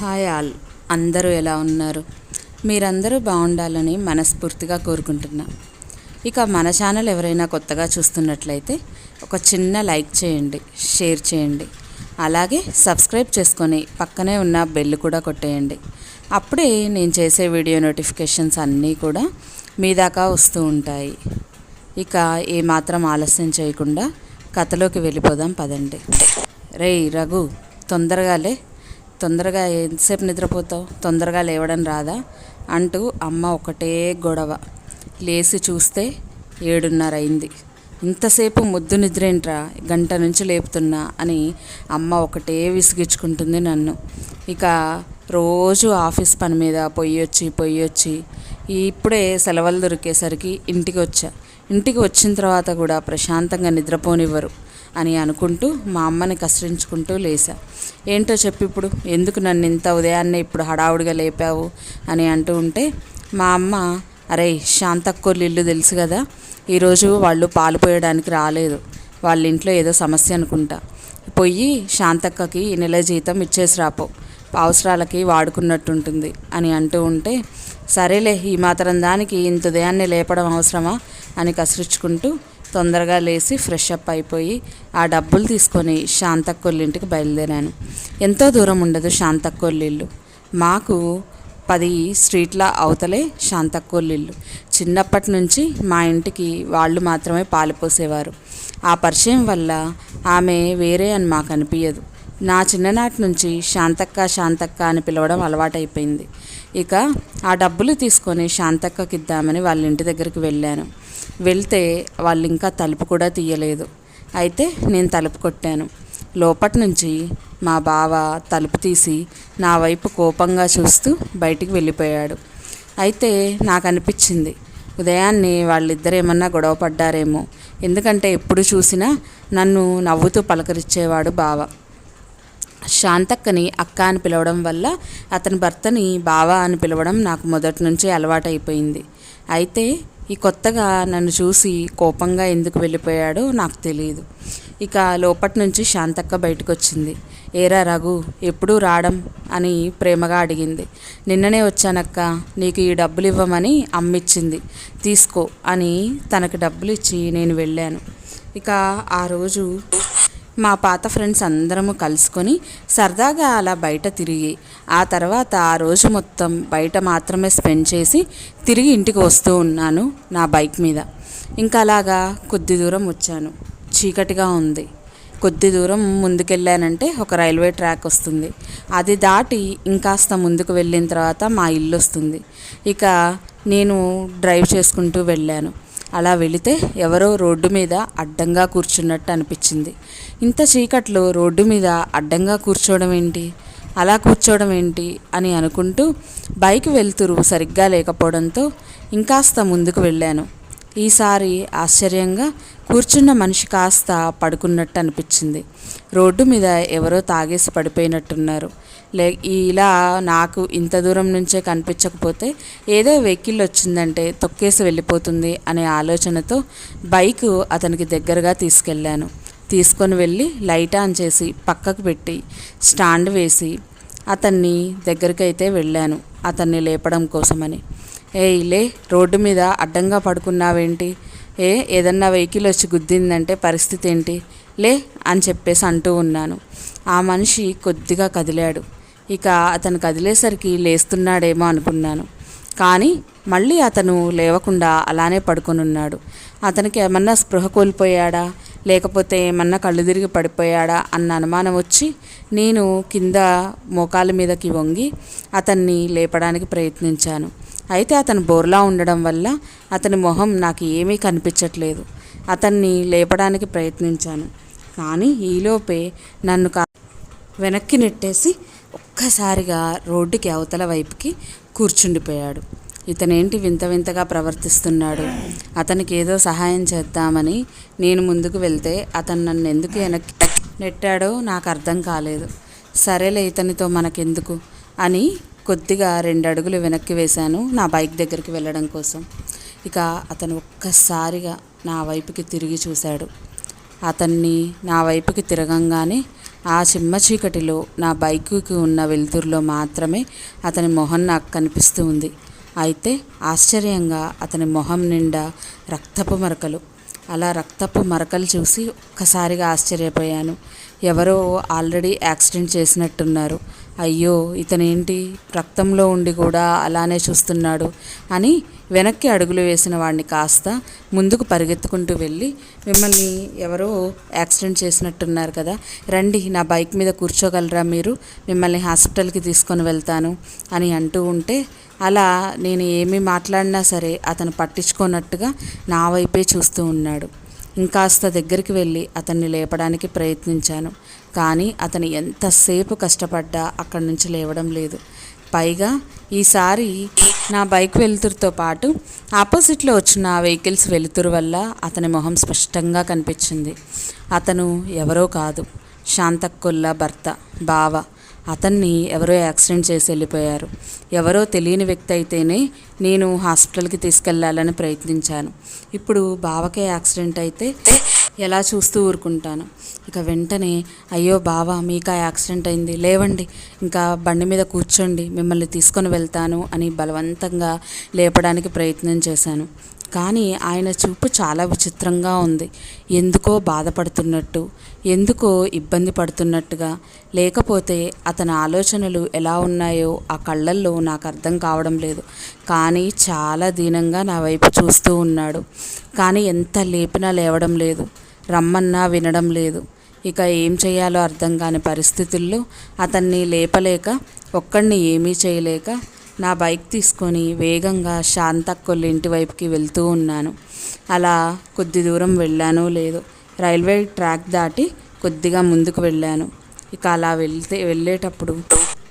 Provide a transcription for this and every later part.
Hi all అందరూ ఎలా ఉన్నారు? మీరందరూ బాగుండాలని మనస్ఫూర్తిగా కోరుకుంటున్నా. ఇక మన ఛానల్ ఎవరైనా కొత్తగా చూస్తున్నట్లయితే ఒక చిన్న లైక్ చేయండి షేర్ చేయండి. అలాగే సబ్స్క్రైబ్ చేసుకొని పక్కనే ఉన్న బెల్ కూడా కొట్టేయండి. అప్పుడే నేను చేసే వీడియో నోటిఫికేషన్స్ అన్నీ కూడా మీ దాకా వస్తూ ఉంటాయి. ఇక ఏమాత్రం ఆలస్యం చేయకుండా కథలోకి వెళ్ళిపోదాం పదండి. రేయ్ రఘు తొందరగాలే. తొందరగా ఎంతసేపు నిద్రపోతావు? తొందరగా లేవడం రాదా? అంటూ అమ్మ ఒకటే గొడవ. లేచి చూస్తే ఏడున్నర అయింది. ఇంతసేపు ముద్దు నిద్రేంట్రా? గంట నుంచి లేపుతున్నా అని అమ్మ ఒకటే విసిగించుకుంటుంది నన్ను. ఇక రోజు ఆఫీస్ పని మీద పొయ్యొచ్చి పొయ్యొచ్చి ఇప్పుడే సెలవులు దొరికేసరికి ఇంటికి వచ్చా. ఇంటికి వచ్చిన తర్వాత కూడా ప్రశాంతంగా నిద్రపోనివ్వరు. అని అనుకుంటూ మా అమ్మని కసిరించుకుంటూ లేసా. ఏంటో చెప్పి ఇప్పుడు ఎందుకు నన్ను ఇంత ఉదయాన్నే ఇప్పుడు హడావుడిగా లేపావు? అని అంటూ ఉంటే మా అమ్మ అరే శాంతక్కోర్లు ఇల్లు తెలుసు కదా ఈరోజు వాళ్ళు పాలు పోయడానికి రాలేదు. వాళ్ళ ఇంట్లో ఏదో సమస్య అనుకుంటా. పోయి శాంతక్కకి ఈ నెల జీతం ఇచ్చేసి రాపో. అవసరాలకి వాడుకున్నట్టుంటుంది అని అంటూ ఉంటే సరేలే ఈ మాత్రం దానికి ఇంత ఉదయాన్నే లేపడం అవసరమా? అని కసిరించుకుంటూ తొందరగా లేచి ఫ్రెష్ అప్ అయిపోయి ఆ డబ్బులు తీసుకొని శాంతక్కొల్లింటికి బయలుదేరాను. ఎంతో దూరం ఉండదు శాంతక్కొల్లిల్లు మాకు పది స్ట్రీట్ల అవతలే శాంతక్కోళ్ళిల్లు చిన్నప్పటి నుంచి మా ఇంటికి వాళ్ళు మాత్రమే పాలు పోసేవారు. ఆ పరిచయం వల్ల ఆమె వేరే అని మాకు అనిపించదు నా చిన్ననాటి నుంచి శాంతక్క శాంతక్క అని పిలవడం అలవాటైపోయింది. ఇక ఆ డబ్బులు తీసుకొని శాంతక్కకి ఇద్దామని వాళ్ళ ఇంటి దగ్గరికి వెళ్ళాను. వెళ్తే వాళ్ళు ఇంకా తలుపు కూడా తీయలేదు. అయితే నేను తలుపు కొట్టాను. లోపటి నుంచి మా బావ తలుపు తీసి నా వైపు కోపంగా చూస్తూ బయటికి వెళ్ళిపోయాడు. అయితే నాకు అనిపించింది ఉదయాన్నే వాళ్ళిద్దరు ఏమన్నా గొడవ పడ్డారేమో. ఎందుకంటే ఎప్పుడు చూసినా నన్ను నవ్వుతూ పలకరించేవాడు బావ. శాంతక్కని అక్క అని పిలవడం వల్ల అతని భర్తని బావ అని పిలవడం నాకు మొదటి నుంచి అలవాటైపోయింది. అయితే ఈ కొత్తగా నన్ను చూసి కోపంగా ఎందుకు వెళ్ళిపోయాడో నాకు తెలియదు ఇక లోపటి నుంచి శాంతక్క బయటకు వచ్చింది ఏరా రఘు ఎప్పుడు రావడం అని ప్రేమగా అడిగింది. నిన్ననే వచ్చానక్క నీకు ఈ డబ్బులు ఇవ్వమని అమ్మిచ్చింది. తీసుకో అని తనకు డబ్బులు ఇచ్చి నేను వెళ్ళాను. ఇక ఆ రోజు మా పాత ఫ్రెండ్స్ అందరము కలుసుకొని సరదాగా అలా బయట తిరిగి ఆ తర్వాత ఆ రోజు మొత్తం బయట మాత్రమే స్పెండ్ చేసి తిరిగి ఇంటికి వస్తూ ఉన్నాను నా బైక్ మీద. ఇంకా అలాగా కొద్ది దూరం వచ్చాను. చీకటిగా ఉంది. కొద్ది దూరం ముందుకెళ్ళానంటే ఒక రైల్వే ట్రాక్ వస్తుంది. అది దాటి ఇంకాస్త ముందుకు వెళ్ళిన తర్వాత మా ఇల్లు వస్తుంది. ఇక నేను డ్రైవ్ చేసుకుంటూ వెళ్ళాను. అలా వెళితే ఎవరో రోడ్డు మీద అడ్డంగా కూర్చున్నట్టు అనిపించింది. ఇంత చీకట్లో రోడ్డు మీద అడ్డంగా కూర్చోవడం ఏంటి? అలా కూర్చోవడం ఏంటి? అని అనుకుంటూ బైక్ వెళ్తురు సరిగ్గా లేకపోవడంతో ఇంకాస్త ముందుకు వెళ్ళాను. ఈసారి ఆశ్చర్యంగా కూర్చున్న మనిషి కాస్త పడుకున్నట్టు అనిపించింది. రోడ్డు మీద ఎవరో తాగేసి పడిపోయినట్టున్నారు. లే ఇలా నాకు ఇంత దూరం నుంచే కనిపించకపోతే ఏదో వెహికల్ వచ్చిందంటే తొక్కేసి వెళ్ళిపోతుంది అనే ఆలోచనతో బైక్ అతనికి దగ్గరగా తీసుకెళ్ళాను. తీసుకొని వెళ్ళి లైట్ ఆన్ చేసి పక్కకు పెట్టి స్టాండ్ వేసి అతన్ని దగ్గరికైతే వెళ్ళాను. అతన్ని లేపడం కోసమని. ఏ లే రోడ్డు మీద అడ్డంగా పడుకున్నావేంటి? ఏ ఏదన్నా వెహికల్ వచ్చి గుద్దిందంటే పరిస్థితి ఏంటి? లే అని చెప్పేసి అంటూ ఉన్నాను. ఆ మనిషి కొద్దిగా కదిలాడు. ఇక అతను కదిలేసరికి లేస్తున్నాడేమో అనుకున్నాను. కానీ మళ్ళీ అతను లేవకుండా అలానే పడుకొని ఉన్నాడు అతనికి ఏమన్నా స్పృహ కోల్పోయాడా? లేకపోతే ఏమన్నా కళ్ళు తిరిగి పడిపోయాడా? అన్న అనుమానం వచ్చి నేను కింద మోకాల మీదకి వంగి అతన్ని లేపడానికి ప్రయత్నించాను. అయితే అతను బోర్లా ఉండడం వల్ల అతని మొహం నాకు ఏమీ కనిపించట్లేదు. అతన్ని లేపడానికి ప్రయత్నించాను. కానీ ఈలోపే నన్ను కా వెనక్కి నెట్టేసి ఒక్కసారిగా రోడ్డుకి అవతల వైపుకి కూర్చుండిపోయాడు. ఇతనేంటి వింత వింతగా ప్రవర్తిస్తున్నాడు? అతనికి ఏదో సహాయం చేద్దామని నేను ముందుకు వెళ్తే అతను నన్ను ఎందుకు వెనక్కి నెట్టాడో నాకు అర్థం కాలేదు. సరేలే ఇతనితో మనకెందుకు? అని కొద్దిగా రెండు అడుగులు వెనక్కి వేశాను నా బైక్ దగ్గరికి వెళ్ళడం కోసం. ఇక అతను ఒక్కసారిగా నా వైపుకి తిరిగి చూశాడు. అతన్ని నా వైపుకి తిరగంగానే ఆ చిమ్మ చీకటిలో నా బైకుకి ఉన్న వెలుతురులో మాత్రమే అతని మొహం నాకు కనిపిస్తూ ఉంది. అయితే ఆశ్చర్యంగా అతని మొహం నిండా రక్తపు మరకలు. అలా రక్తపు మరకలు చూసి ఒక్కసారిగా ఆశ్చర్యపోయాను. ఎవరో ఆల్రెడీ యాక్సిడెంట్ చేసినట్టున్నారు. అయ్యో ఇతనేంటి? రక్తంలో ఉండి కూడా అలానే చూస్తున్నాడు అని వెనక్కి అడుగులు వేసిన వాడిని కాస్త ముందుకు పరిగెత్తుకుంటూ వెళ్ళి మిమ్మల్ని ఎవరో యాక్సిడెంట్ చేసినట్టున్నారు కదా రండి నా బైక్ మీద కూర్చోగలరా మీరు? మిమ్మల్ని హాస్పిటల్కి తీసుకొని వెళ్తాను అని అంటూ ఉంటే అలా నేను ఏమి మాట్లాడినా సరే అతను పట్టించుకోనట్టుగా నా వైపే చూస్తూ ఉన్నాడు. ఇంకాస్త దగ్గరికి వెళ్ళి అతన్ని లేపడానికి ప్రయత్నించాను. కానీ అతను ఎంతసేపు కష్టపడ్డా అక్కడి నుంచి లేవడం లేదు. పైగా ఈసారి నా బైక్ వెలుతురుతో పాటు ఆపోజిట్లో వచ్చిన వెహికల్స్ వెలుతురు వల్ల అతని మొహం స్పష్టంగా కనిపించింది. అతను ఎవరో కాదు. శాంతక్కుల్ల భర్త బావ. అతన్ని ఎవరో యాక్సిడెంట్ చేసి వెళ్ళిపోయారు. ఎవరో తెలియని వ్యక్తి అయితేనే నేను హాస్పిటల్కి తీసుకెళ్ళాలని ప్రయత్నించాను. ఇప్పుడు బావకే యాక్సిడెంట్ అయితే ఎలా చూస్తూ ఊరుకుంటాను? ఇక వెంటనే అయ్యో బావ మీకు ఆ యాక్సిడెంట్ అయింది. లేవండి. ఇంకా బండి మీద కూర్చోండి. మిమ్మల్ని తీసుకొని వెళ్తాను అని బలవంతంగా లేపడానికి ప్రయత్నం చేశాను. కానీ ఆయన చూపు చాలా విచిత్రంగా ఉంది. ఎందుకో బాధపడుతున్నట్టు ఎందుకో ఇబ్బంది పడుతున్నట్టుగా. లేకపోతే అతని ఆలోచనలు ఎలా ఉన్నాయో ఆ కళ్ళల్లో నాకు అర్థం కావడం లేదు. కానీ చాలా దీనంగా నా వైపు చూస్తూ ఉన్నాడు. కానీ ఎంత లేపినా లేవడం లేదు. రమ్మన్నా వినడం లేదు. ఇక ఏం చేయాలో అర్థం కాని పరిస్థితుల్లో అతన్ని లేపలేక ఒక్కడిని ఏమీ చేయలేక నా బైక్ తీసుకొని వేగంగా శాంతక్కొల్ల ఇంటి వైపుకి వెళ్తూ ఉన్నాను. అలా కొద్ది దూరం వెళ్ళానో లేదు రైల్వే ట్రాక్ దాటి కొద్దిగా ముందుకు వెళ్ళాను. ఇక అలా వెళ్తే వెళ్ళేటప్పుడు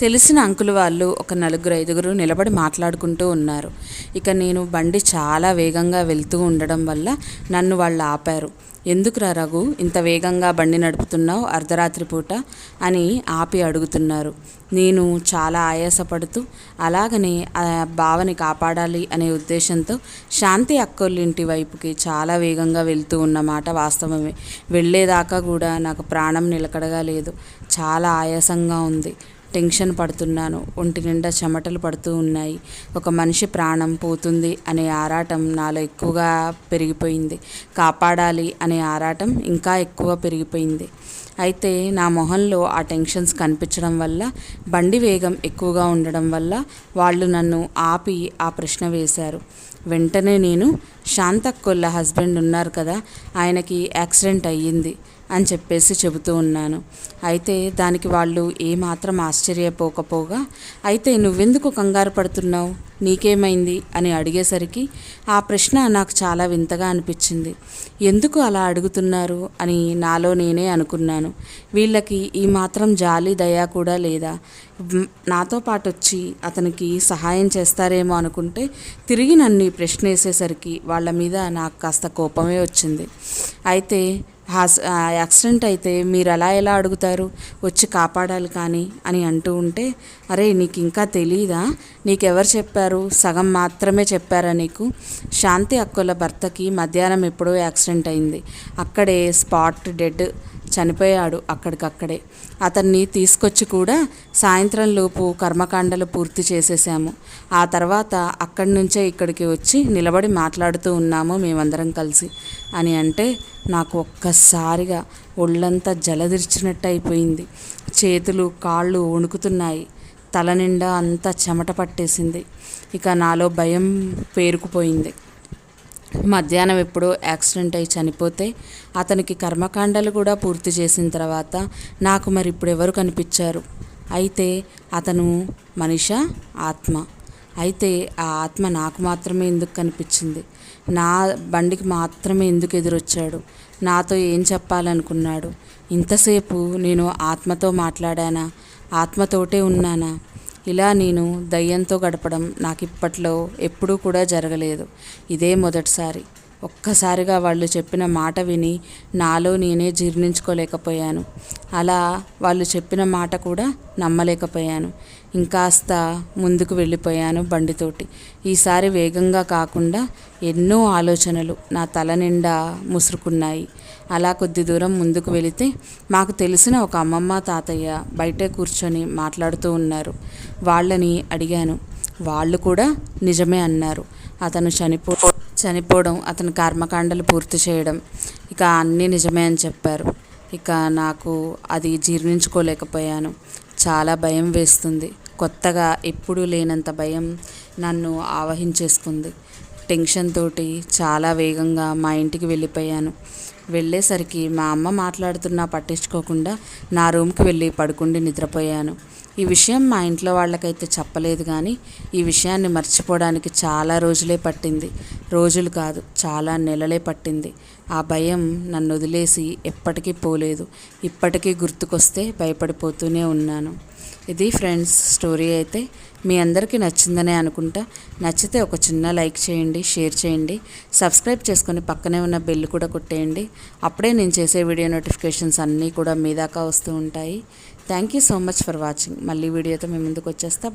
తెలిసిన అంకుల్ వాళ్ళు ఒక నలుగురు ఐదుగురు నిలబడి మాట్లాడుకుంటూ ఉన్నారు. ఇక నేను బండి చాలా వేగంగా వెళ్తూ ఉండడం వల్ల నన్ను వాళ్ళు ఆపారు. ఎందుకురా రఘు ఇంత వేగంగా బండి నడుపుతున్నావు అర్ధరాత్రి పూట? అని ఆపి అడుగుతున్నారు. నేను చాలా ఆయాసపడుతూ అలాగనే ఆ బావని కాపాడాలి అనే ఉద్దేశంతో శాంతి అక్కోళ్ళింటి వైపుకి చాలా వేగంగా వెళ్తూ ఉన్నమాట వాస్తవమే. వెళ్ళేదాకా కూడా నాకు ప్రాణం నిలకడగా లేదు. చాలా ఆయాసంగా ఉంది. టెన్షన్ పడుతున్నాను. ఒంటి నిండా చెమటలు పడుతూ ఉన్నాయి. ఒక మనిషి ప్రాణం పోతుంది అనే ఆరాటం నాలో ఎక్కువగా పెరిగిపోయింది. కాపాడాలి అనే ఆరాటం ఇంకా ఎక్కువ పెరిగిపోయింది. అయితే నా మొహంలో ఆ టెన్షన్స్ కనిపించడం వల్ల బండి వేగం ఎక్కువగా ఉండడం వల్ల వాళ్ళు నన్ను ఆపి ఆ ప్రశ్న వేశారు. వెంటనే నేను శాంతక్కొల్ల హస్బెండ్ ఉన్నారు కదా ఆయనకి యాక్సిడెంట్ అయ్యింది. అని చెప్పేసి చెబుతూ ఉన్నాను. అయితే దానికి వాళ్ళు ఏమాత్రం ఆశ్చర్యపోకపోగా అయితే నువ్వెందుకు కంగారు పడుతున్నావు? నీకేమైంది? అని అడిగేసరికి ఆ ప్రశ్న నాకు చాలా వింతగా అనిపించింది. ఎందుకు అలా అడుగుతున్నారు? అని నాలో నేనే అనుకున్నాను. వీళ్ళకి ఈ మాత్రం జాలి దయా కూడా లేదా. నాతో పాటు వచ్చి అతనికి సహాయం చేస్తారేమో అనుకుంటే తిరిగి నన్ను ఈ ప్రశ్న వేసేసరికి వాళ్ళ మీద నాకు కాస్త కోపమే వచ్చింది. అయితే యాక్సిడెంట్ అయితే మీరు అలా ఎలా అడుగుతారు? వచ్చి కాపాడాలి కానీ అని అంటూ ఉంటే అరే నీకు ఇంకా తెలీదా? నీకెవరు చెప్పారు? సగం మాత్రమే చెప్పారా నీకు? శాంతి అక్కల భర్తకి మధ్యాహ్నం ఎప్పుడో యాక్సిడెంట్ అయింది. అక్కడే స్పాట్ డెడ్ చనిపోయాడు అక్కడికక్కడే. అతన్ని తీసుకొచ్చి కూడా సాయంత్రం లోపు కర్మకాండలు పూర్తి చేసేసాము ఆ తర్వాత అక్కడి నుంచే ఇక్కడికి వచ్చి నిలబడి మాట్లాడుతూ ఉన్నాము మేమందరం కలిసి. అని అంటే నాకు ఒక్కసారిగా ఒళ్ళంతా జలదిర్చినట్టు అయిపోయింది చేతులు కాళ్ళు వణుకుతున్నాయి. తల నిండా అంతా చెమట పట్టేసింది. ఇక నాలో భయం పేరుకుపోయింది. మధ్యాహ్నం ఎప్పుడో యాక్సిడెంట్ అయి చనిపోతే అతనికి కర్మకాండలు కూడా పూర్తి చేసిన తర్వాత నాకు మరి ఇప్పుడు ఎవరు కనిపించారు? అయితే అతను మనిష? ఆత్మ. అయితే ఆ ఆత్మ నాకు మాత్రమే ఎందుకు కనిపించింది? నా బండికి మాత్రమే ఎందుకు ఎదురొచ్చాడు? నాతో ఏం చెప్పాలనుకున్నాడు? ఇంతసేపు నేను ఆత్మతో మాట్లాడానా? ఆత్మతోటే ఉన్నానా? ఇలా నేను దయ్యంతో గడపడం నాకు ఇప్పట్లో ఎప్పుడూ కూడా జరగలేదు. ఇదే మొదటిసారి. ఒక్కసారిగా వాళ్ళు చెప్పిన మాట విని నాలో నేనే జీర్ణించుకోలేకపోయాను. అలా వాళ్ళు చెప్పిన మాట కూడా నమ్మలేకపోయాను. ఇంకాస్త ముందుకు వెళ్ళిపోయాను బండితోటి. ఈసారి వేగంగా కాకుండా ఎన్నో ఆలోచనలు నా తల నిండా ముసురుకున్నాయి. అలా కొద్ది దూరం ముందుకు వెళితే మాకు తెలిసిన ఒక అమ్మమ్మ తాతయ్య బయటే కూర్చొని మాట్లాడుతూ ఉన్నారు. వాళ్ళని అడిగాను. వాళ్ళు కూడా నిజమే అన్నారు. అతను చనిపో చనిపోవడం అతని కర్మకాండలు పూర్తి చేయడం ఇక అన్నీ నిజమే అని చెప్పారు. ఇక నాకు అది జీర్ణించుకోలేకపోయాను. చాలా భయం వేస్తుంది. కొత్తగా ఎప్పుడూ లేనంత భయం నన్ను ఆవహించేసుకుంది. టెన్షన్ తోటి చాలా వేగంగా మా ఇంటికి వెళ్ళిపోయాను. వెళ్ళేసరికి మా అమ్మ మాట్లాడుతున్నా పట్టించుకోకుండా నా రూమ్కి వెళ్ళి పడుకుండి నిద్రపోయాను. ఈ విషయం మా ఇంట్లో వాళ్ళకైతే చెప్పలేదు కానీ ఈ విషయాన్ని మర్చిపోవడానికి చాలా రోజులే పట్టింది. రోజులు కాదు చాలా నెలలే పట్టింది. ఆ భయం నన్ను వదిలేసి ఎప్పటికీ పోలేదు. ఇప్పటికీ గుర్తుకొస్తే భయపడిపోతూనే ఉన్నాను. ఇది ఫ్రెండ్స్ స్టోరీ అయితే. మీ అందరికీ నచ్చిందనే అనుకుంటా. నచ్చితే ఒక చిన్న లైక్ చేయండి షేర్ చేయండి. సబ్స్క్రైబ్ చేసుకొని పక్కనే ఉన్న బెల్ కూడా కొట్టేయండి. అప్పుడే నేను చేసే వీడియో నోటిఫికేషన్స్ అన్నీ కూడా మీ దాకా వస్తూ ఉంటాయి. Thank you so much for watching. మళ్ళీ వీడియోతో మీ ముందుకు వచ్చేస్తా.